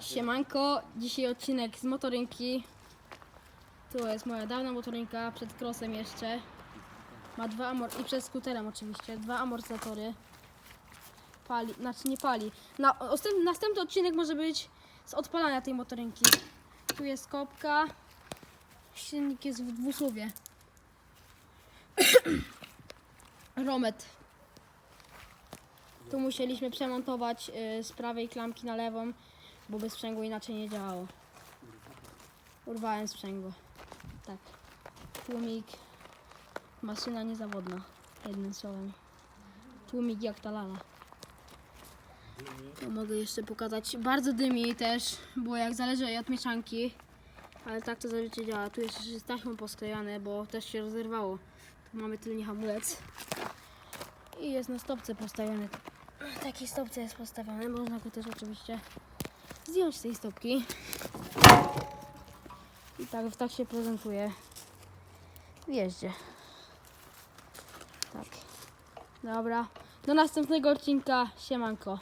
Siemanko, dzisiaj odcinek z motorynki. Tu jest moja dawna motorynka, przed krosem jeszcze. Ma dwa amor i przed skuterem oczywiście, dwa amortyzatory. Pali, znaczy nie pali. Na, ostęp, następny odcinek może być z odpalania tej motorynki. Tu jest kopka. Silnik jest w dwusłowie. Romet. Tu musieliśmy przemontować y, z prawej klamki na lewą, bo bez sprzęgła inaczej nie działało. Urwałem sprzęgło. Tak. Tłumik. Maszyna niezawodna. Jednym słowem. Tłumik jak ta lala. To mogę jeszcze pokazać. Bardzo dymi też, bo jak zależy od mieszanki. Ale tak to zazwyczaj działa. Tu jest jeszcze z taśmą posklejane, bo też się rozerwało. Tu mamy tylnie hamulec. I jest na stopce postawiony. Na stopce jest postawiony. Można go też oczywiście zdjąć tej stopki. I tak, tak się prezentuje w jeździe. Tak. Dobra. Do następnego odcinka. Siemanko.